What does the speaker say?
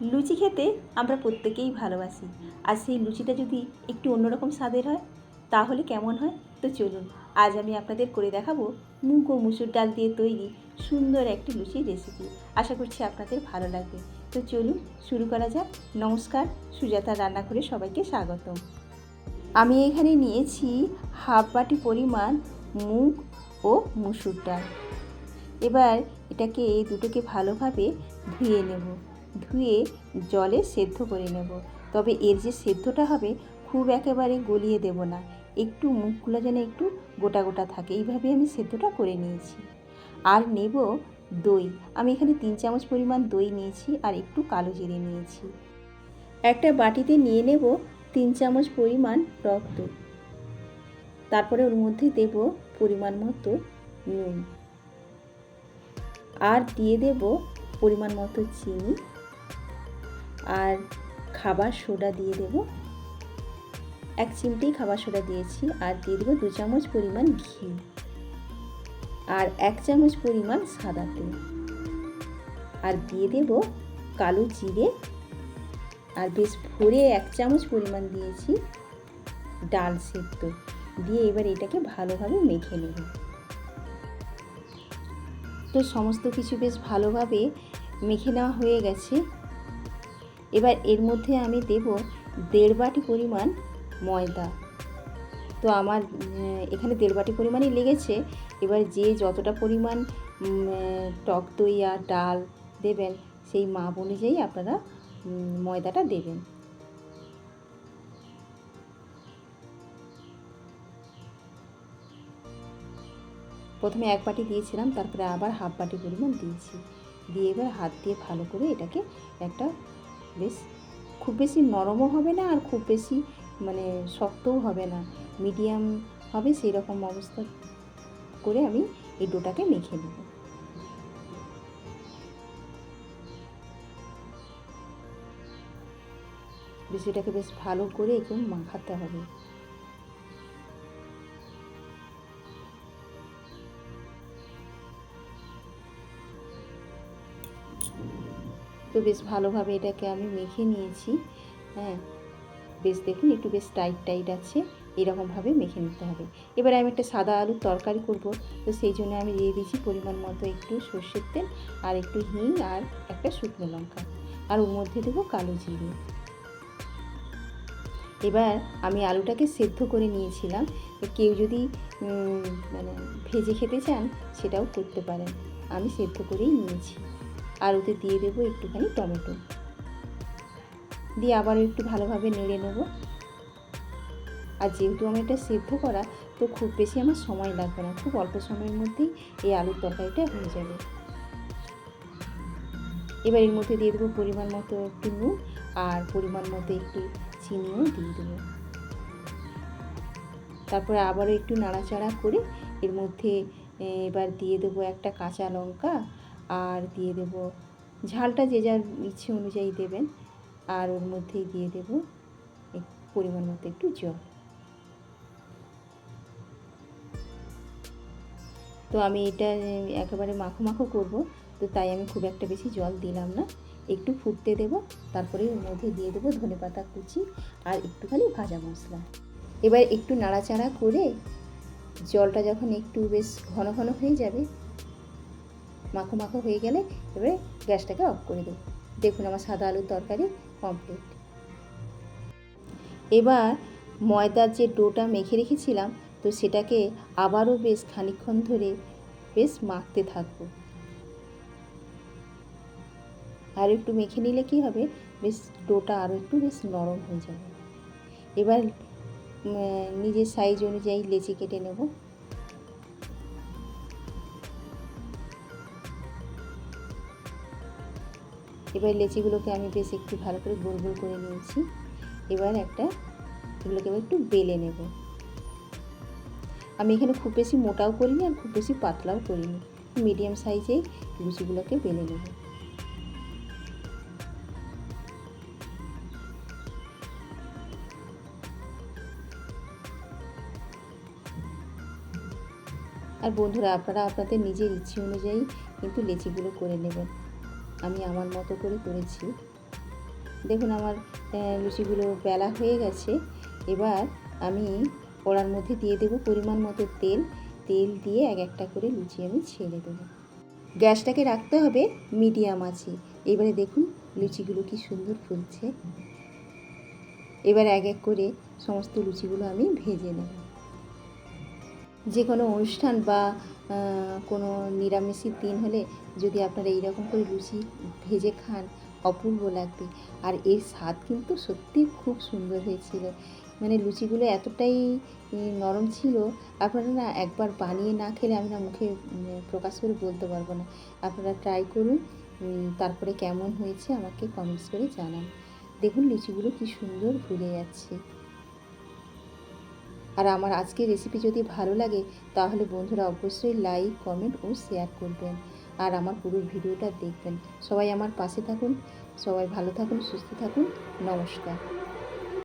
লুচি খেতে আমরা প্রত্যেকেই ভালোবাসি। আর সেই লুচিটা যদি একটু অন্যরকম স্বাদের হয়, তাহলে কেমন হয়? তো চলুন, আজ আমি আপনাদের করে দেখাবো মুগ ও মুসুর ডাল দিয়ে তৈরি সুন্দর একটি লুচির রেসিপি আশা করছি আপনাদের ভালো লাগবে। তো চলুন, শুরু করা যাক। নমস্কার, সুজাতা রান্নাঘরে সবাইকে স্বাগতম। আমি এখানে নিয়েছি হাফ বাটি পরিমাণ মুগ ও মুসুর ডাল। এবার এটাকে এই দুটোকে ভালোভাবে ধুয়ে নেব। ধুয়ে জলে সেদ্ধ করে নেব। তবে এর যে সেদ্ধটা হবে, খুব একেবারে গলিয়ে দেব না। একটু মুখগুলো যেন একটু গোটা গোটা থাকে। এইভাবে আমি সেদ্ধটা করে নিয়েছি। আর নেব দই। আমি এখানে তিন চামচ পরিমাণ দই নিয়েছি আর একটু কালো জিরে নিয়েছি। একটা বাটিতে নিয়ে নেব তিন চামচ পরিমাণ টক দই। তারপরে ওর মধ্যে দেব পরিমাণ মতো নুন। আর দিয়ে দেব পরিমাণ মতো চিনি। আর খাবার সোডা দিয়ে দেব। এক চিমটি খাবার সোডা দিয়েছি আর দিয়ে দেবো দু চামচ পরিমাণ ঘি আর এক চামচ পরিমাণ সাদা তেল। আর দিয়ে দেব কালো জিরে আর বেশ ভরে এক চামচ পরিমাণ দিয়েছি ডাল সেদ্ধ। দিয়ে এবার এটাকে ভালোভাবে মেখে নেব। তো সমস্ত কিছু বেশ ভালোভাবে মেখে নেওয়া হয়ে গেছে। এবার এর মধ্যে আমি দেব দেড় বাটি পরিমাণ ময়দা। তো আমার এখানে দেড় বাটি পরিমাণই লেগেছে। এবার যে যতটা পরিমাণ টক দই আর ডাল দেবেন, সেই মাপ অনুযায়ী আপনারা ময়দাটা দেবেন। প্রথমে এক বাটি দিয়েছিলাম, তারপরে আবার হাফ বাটি পরিমাণ দিয়েছি। দিয়ে এবার হাত দিয়ে ভালো করে এটাকে একটা বেশ, খুব বেশি নরমও হবে না আর খুব বেশি মানে শক্তও হবে না। মিডিয়াম হবে সেই রকম অবস্থা করে আমি এই ডোটাকে মেখে নেব। বেশ বেশ ভালো করে একদম মাখাতে হবে। তো বেশ ভালোভাবে এটাকে আমি মেখে নিয়েছি। হ্যাঁ বেশ দেখুন একটু বেশ টাইট টাইট আছে, এরকমভাবে মেখে নিতে হবে। এবার আমি একটা সাদা আলুর তরকারি করব, তো সেই জন্য আমি দিয়ে দিয়েছি পরিমাণ মতো একটু সর্ষের তেল আর একটু হিং আর একটা শুকনো লঙ্কা। আর ওর মধ্যে দেবো কালো জিরে। এবার আমি আলুটাকে সেদ্ধ করে নিয়েছিলাম। কেউ যদি মানে ভেজে খেতে চান, সেটাও করতে পারেন। আমি সেদ্ধ করেই নিয়েছি। আর ওতে দিয়ে দেবো একটুখানি টমেটো। দিয়ে আবারও একটু ভালোভাবে নেড়ে নেব। আর যেহেতু আমি এটা সেদ্ধ করা, তো খুব বেশি আমার সময় লাগবে না। খুব অল্প সময়ের মধ্যেই এই আলুর তরকারিটা হয়ে যাবে। এবার এর মধ্যে দিয়ে দেবো পরিমাণ মতো একটু নুন আর পরিমাণ মতো একটু চিনিও দিয়ে দেবো। তারপরে আবারও একটু নাড়াচাড়া করে এর মধ্যে এবার দিয়ে দেবো একটা কাঁচা লঙ্কা আর দিয়ে দেব, ঝালটা যে যার ইচ্ছে অনুযায়ী দেবেন, আর ওর মধ্যেই দিয়ে দেব পরিমাণ মতো একটু জল। তো আমি এটা একেবারে মাখো মাখো করব, তো তাই আমি খুব একটা বেশি জল দিলাম না। একটু ফুটতে দেব, তারপরে ওর মধ্যে দিয়ে দেবো ধনে পাতা কুচি আর একটুখানি ভাজা মশলা। এবার একটু নাড়াচাড়া করে জলটা যখন একটু বেশ ঘন ঘন হয়ে যাবে মাখো মাখো হয়ে গেলে এবারে গ্যাসটাকে অফ করে দেবো দেখুন আমার সাদা আলুর তরকারি কমপ্লিট এবার ময়দার যে ডোটা মেখে রেখেছিলাম, তো সেটাকে আবারও বেশ খানিক্ষণ ধরে বেশ মাখতে থাকব। আর একটু মেখে নিলে কি হবে? বেশ ডোটা আরও একটু বেশ নরম হয়ে যাবে। এবার নিজের সাইজ অনুযায়ী লেচি কেটে নেব। এবার লেচিগুলোকে আমি বেশ একটু ভালো করে গোল গোল করে নিয়েছি। এবার একটা এগুলোকে এবার একটু বেলে নেব। আমি এখানে খুব বেশি মোটাও করিনি আর খুব বেশি পাতলাও করিনি। মিডিয়াম সাইজে লুচিগুলোকে বেলে নেব। আর বন্ধুরা, আপনারা আপনাদের নিজের ইচ্ছে অনুযায়ী কিন্তু লেচিগুলো করে নেবেন। আমি আমার মতো করে করেছি। দেখুন আমার লুচিগুলো বেলা হয়ে গেছে। এবার আমি কড়ার মধ্যে দিয়ে দেবো পরিমাণ মতো তেল। তেল দিয়ে এক একটা করে লুচি আমি ছেড়ে দেবো। গ্যাসটাকে রাখতে হবে মিডিয়াম আছে এবারে দেখুন লুচিগুলো কি সুন্দর ফুলছে। এবার এক এক করে সমস্ত লুচিগুলো আমি ভেজে নেব। যে কোনো অনুষ্ঠান বা কোনো নিরামিষের দিন হলে যদি আপনারা এইরকম করে লুচি ভেজে খান, অপূর্ব লাগবে। আর এর স্বাদ কিন্তু সত্যি খুব সুন্দর হয়েছিল। মানে লুচিগুলো এতটাই নরম ছিল, আপনারা না একবার বানিয়ে না খেলে আমি না মুখে প্রকাশ করে বলতে পারব না। আপনারা ট্রাই করুন তারপরে কেমন হয়েছে আমাকে কমেন্টস করে জানান। দেখুন লুচিগুলো কি সুন্দর ফুলে যাচ্ছে। আর আমার আজকের রেসিপি যদি ভালো লাগে, তাহলে বন্ধুরা অবশ্যই লাইক কমেন্ট ও শেয়ার করবেন। আর আমার পুরো ভিডিওটা দেখবেন। সবাই আমার পাশে থাকুন, সবাই ভালো থাকুন, সুস্থ থাকুন, নমস্কার।